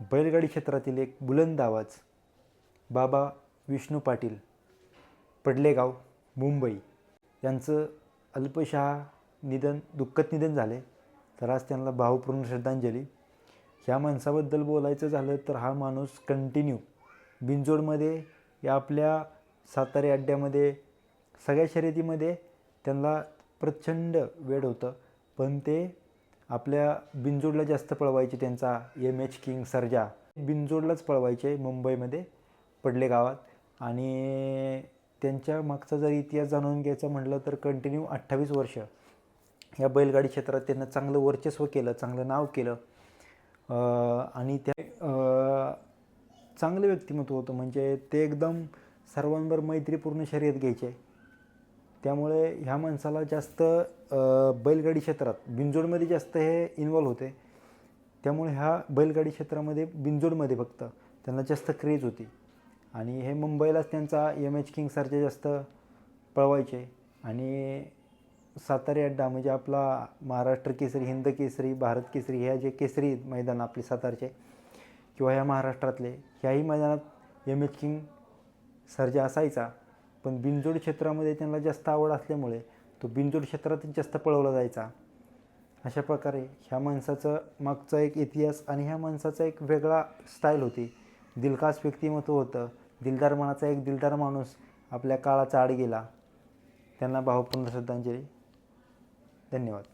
बैलगाडी क्षेत्रातील एक बुलंद आवाज बाबा विष्णू पाटील पडलेगाव मुंबई यांचं अल्पशहा निधन दुःखद निधन झाले. तर आज त्यांना भावपूर्ण श्रद्धांजली. ह्या माणसाबद्दल बोलायचं झालं तर हा माणूस कंटिन्यू बिंजोडमध्ये या आपल्या सातारे अड्ड्यामध्ये सगळ्या शर्यतीमध्ये त्यांना प्रचंड वेळ होतं. पण ते आपल्या बिंजोडला जास्त पळवायचे त्यांचा एम एच किंग सर्जा बिंजोडलाच पळवायचे मुंबईमध्ये पडले गावात. आणि त्यांच्या मागचा जर इतिहास जाणून घ्यायचा म्हटलं तर कंटिन्यू अठ्ठावीस वर्ष. या बैलगाडी क्षेत्रात त्यांना चांगलं वर्चस्व केलं चांगलं नाव केलं. आणि त्या चांगलं व्यक्तिमत्व होतं. म्हणजे ते एकदम सर्वांवर मैत्रीपूर्ण शर्यत घ्यायचे. त्यामुळे ह्या माणसाला जास्त बैलगाडी क्षेत्रात बिंजोडमध्ये जास्त हे इन्वॉल्व्ह होते. त्यामुळे ह्या बैलगाडी क्षेत्रामध्ये बिंजोडमध्ये फक्त त्यांना जास्त क्रेज होती. आणि हे मुंबईलाच त्यांचा एम एच किंगसारखे जास्त पळवायचे. आणि सातारी अड्डा म्हणजे आपला महाराष्ट्र केसरी हिंद केसरी भारत केसरी ह्या जे केसरी मैदान आपले सातारचे किंवा ह्या महाराष्ट्रातले ह्याही मैदानात एम एच किंग सर्जा असायचा. पण बिनजोड क्षेत्रामध्ये त्यांना जास्त आवड असल्यामुळे तो बिनजोड क्षेत्रातच जास्त पळवला जायचा. अशा प्रकारे ह्या माणसाचं मागचा एक इतिहास आणि ह्या माणसाचा एक वेगळा स्टाईल होती. दिलखास व्यक्तिमत्व होतं. दिलदार मनाचा एक दिलदार माणूस आपल्या काळाचा आड गेला. त्यांना भावपूर्ण श्रद्धांजली. धन्यवाद.